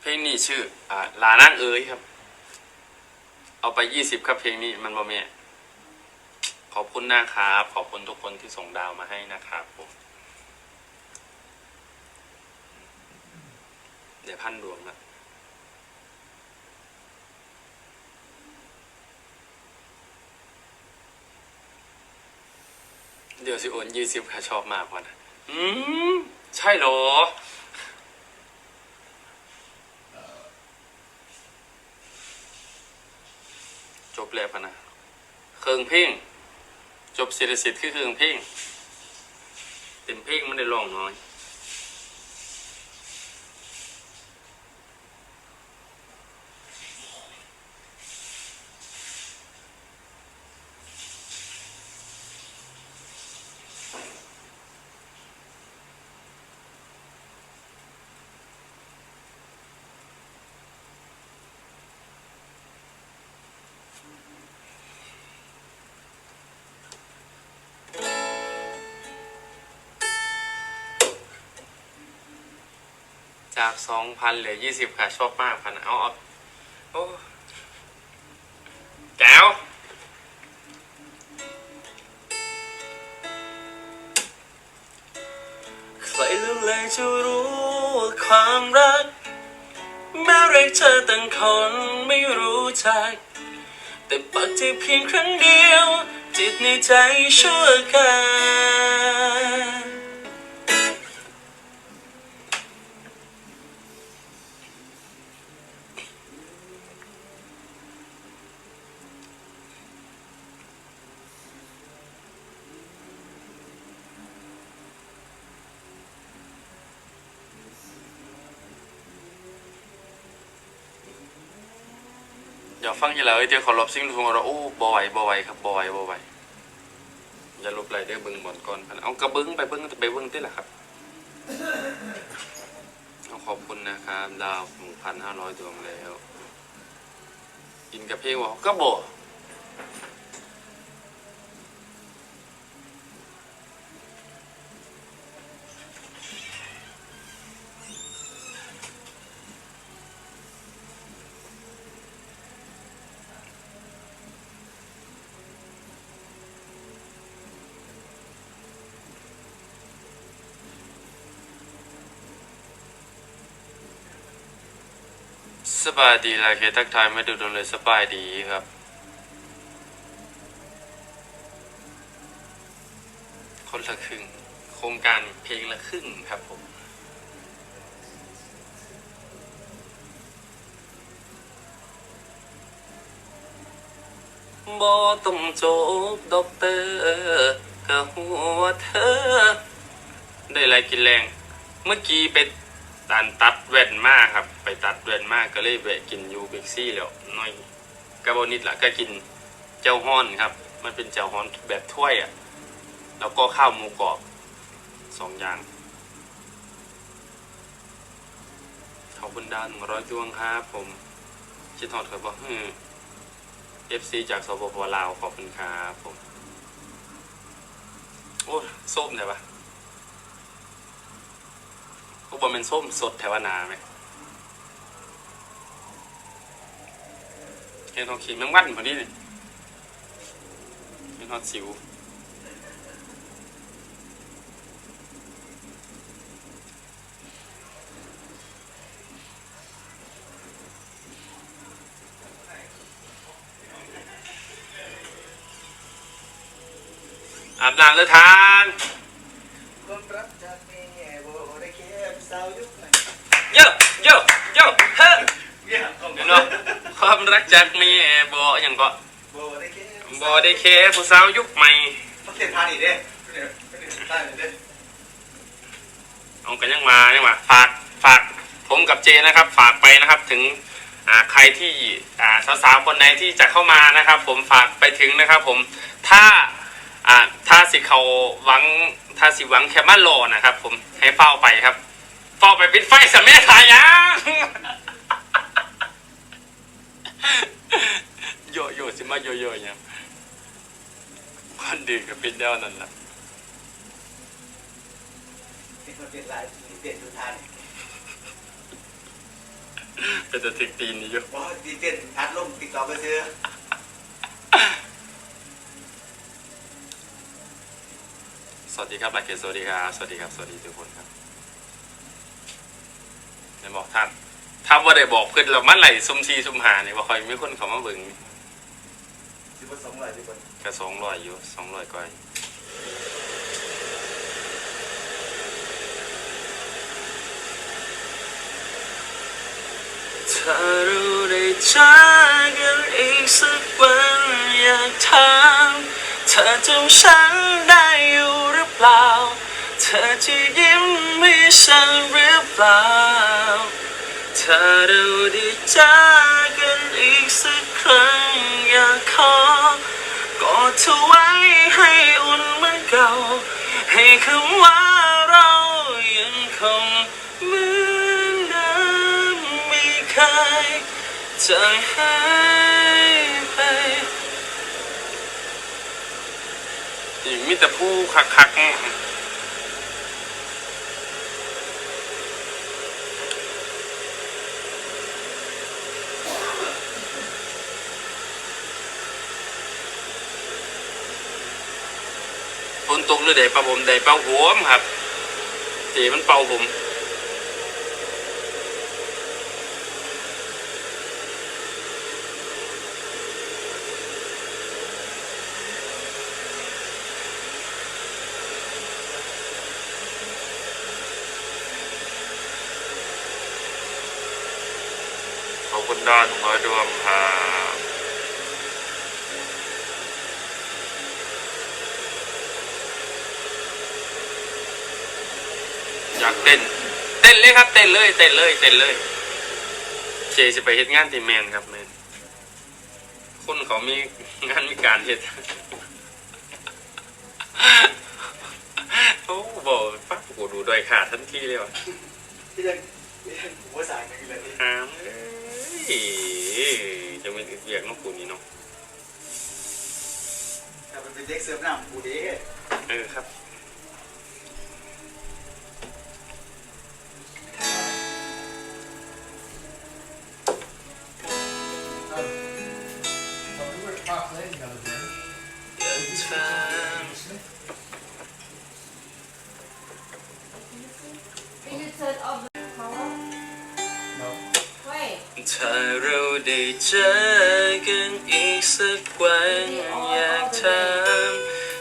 เพลงนี้ชื่ออ่าลานั่งเอ๋ยครับ เอาไปยี่สิบครับเพลงนี้มันบ่แม่ขอบคุณนะครับ ขอบคุณทุกคนที่ส่งดาวมาให้นะครับผมเดี๋ยวพันดวงละ เดี๋ยวสิโอนยี่สิบค่ะชอบมากกว่านะอืม ใช่เหรอ จบแล้วพะนะเครื่องเพลงจบศิลสิทธิ์คือเครื่องเพลงเต็มเพลงมันได้ลองน้อย จากสองพันเหลือยี่สิบค่ะ ชอบมากพันเอาเอาโอ้แก้วใครรู้เลยจะรู้ว่าความรัก แม้รักเธอตั้งคนไม่รู้จัก แต่ปักใจเพียงครั้งเดียว จิตในใจชั่วกัน อย่าฟังอย่าเลยเดี๋ยวขอลบสิ่งทุกคนโอ้บ่อยบ่อยครับบ่อยบ่อยอย่าลบไรเด้อเบิ้งบอลก่อนพันเอากระเบิ้งไปเบิ้งไปเบิ้งได้ละครับเอาขอบคุณนะครับ ดาวหนึ่งพันห้าร้อยดวงแล้ว กินกับเพลงว่าก็บ่ สบายดีละเคทักทายไม่ดูดนเลยสบายดีครับ คนละครึ่ง โครงการเพลงละครึ่งครับผมบ่ต้องจบด็อกเตอร์ก็หัวเธอ ได้ไรกินแรง เมื่อกี้ไป ตันตัดแว่นมากครับ ไปตัดแว่นมากก็เลยแวะกินยูเบกซี่แล้วน้อยกระบนิดละก็กินเจ้าฮ้อนครับ มันเป็นเจ้าฮ้อนแบบถ้วยอะ แล้วก็ข้าวหมูกรอบสองอย่างขอบคุณดาวหนึ่งร้อยดวงครับผมชิดทอดเคยบอกฮึเอฟซีจากสปปลาวขอบคุณครับผม โอ้ส้มเลยปะ กบอเป็นส้มสดแถวนาไหมเห็นทองขีแมงวันพอดีเลยเห็นทอดสิวอาบน้ำแล้วทาน ความรักจากแม่โบได้แค่สาวยุคไหน โยโยโยเฮ้ยเนี่ยเอาเนบ่ความรักจากเมียบ่อย่างก็โบได้แค่บ่ได้แค่ผู้สาวยุคใหม่ต้องเต้นท่านี้เด้เนี่ยเต้นอีเด้เอากันยังมายังมาฝากฝากผมกับเจนะครับ ฝากไปนะครับถึงใครที่สาวๆคนไหนที่จะเข้ามานะครับ ผมฝากไปถึงนะครับ ผมถ้าถ้าสิเขาหวังถ้าสิหวังแค่มาโลนะครับ ผมให้เฝ้าไปครับ เฝ้าไปปิดไฟสมัยทายังโยโย่สิมาโยโย่เนี่ยคคนดื่มกับเป็นเดียวนั่นแหละนี่มันเป็นลายเต้นทุกท่านเป็นตัวถึกตีนนี่อยู่เพราะดีเต้นอัดลงติ๊กต็อกไปซื้อสวัสดีครับลาเกตสวัสดีครับ สวัสดีครับ สวัสดีทุกคนครับ ในบอกท่านถ้าว่าได้บอกเพื่อนเรามันไหลซุ่มทีซุ่มหาเนี่ยว่าคอยมีคนเขามาเบิ่งสิบสองร้อยสิบคนก็สองร้อยอยู่สองร้อยกว่อยถ้าเราได้จากกันอีกสักวันอยากถามเธอจำฉันได้อยู่หรือเปล่า อจะยิ้มให้ฉันหรือเปล่า ถ้าเราได้จากกันอีกสักครั้งอยากขอกอดเธอไว้ให้อุ่นเหมือนเก่า ให้คำว่าเรายังคงเหมือนเดิมไม่เคยจางหายไปมีแต่ผู้คักๆ ตกหรือใดปลาผมใดปลาหัวมครับเจมันเป่าผมขอบคุณดอนขอดวงครับอยาก เต้น เต้นเลยครับเต้นเลยเต้นเลยเต้นเลย เจจะไปเฮ็ดงานที่แมนครับแมนคนเขามีงานมีการเฮ็ดโอ้บอกปั๊บกูดูดอยขาดทันทีเลยว่ะที่ยังที่ยังหัวสายกันเลยหามเอ้ยจะเป็นเรียกน้องกูนี่เนาะถ้ามันเป็นเด็กเสริมน้ำกูดีเออครับ Well, we were at Park Lane the other day. เดินทาง Smith. Can you turn off the power? No. Wait. ถ้าเราได้เจอกันอีกสักวันอยากถาม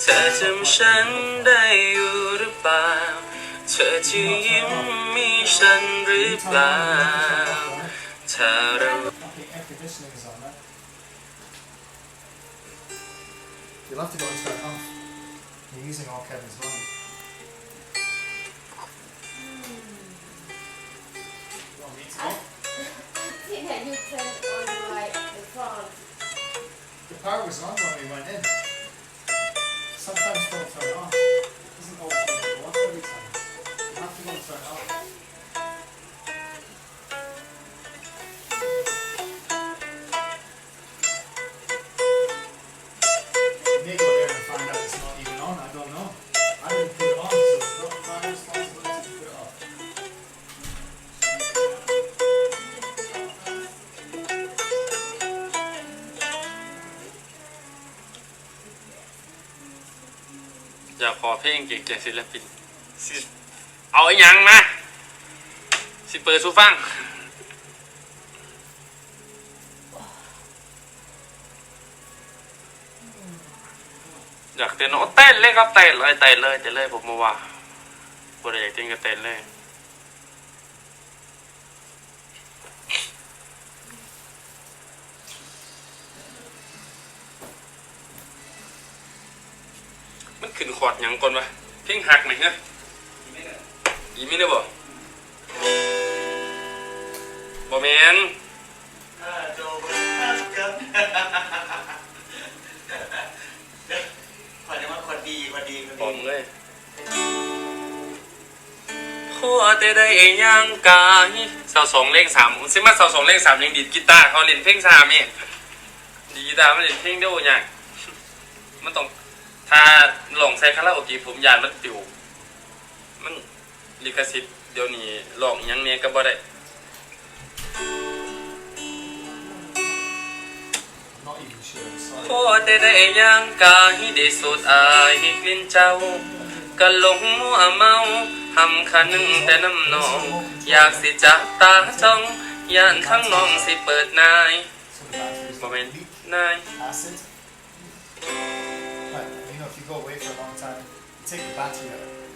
เธอจำฉันได้อยู่หรือเปล่า เธอจะยิ้มมีฉันหรือเปล่า ถ้าเรา I think air You'll have to go and turn it off. You're using all Kevin's money. You want me to go? See that you turn on the light, the front. The power was on when we went in. ลงเก่งจากศิลปินสิเอาไอ้หยังมาสิเปิดสูฟัง อยากเต้นโอ้เต้นเลยครับเต้นเลยเต้นเลยเต้นเลยผมมาว่าบ่ได้อยากเต้นก็เต้นเลย ขึ้นขอดหยังก่อนวะเพลงหักไหมฮะอีมิได้บ่บ่แมนถ้าโจบฮักกันขอจะว่าคนดีคนดีคนผมดีเลยหัวแต่ได้ยังกายเสาสองเลขสามผมซิมาเสาสองเลขสามยังดีดกีตาร์เขาเล่นเพลงสามนี่ดีดกีตาร์มันเล่นเพลงเดียวอย่างมันต้อง ถ้าลองใส่คาราโอเกะผมยานมันปิว มันลิขสิทธิ์เดี๋ยวนี้ลองอิหยังเนี่ยก็บ่ได้ I'm not even sure. Sorry. พอแต่ได้ย่างกายได้สูดอายกลิ่นเจ้าก็หลงมัวเมาหำคันงแต่น้ำนอง อยากสิจับตาจ้องย่านทั้งน้องสิเปิดนาย So the battery's บ่แม่น weak นาย go away for a long time, you take the battery out.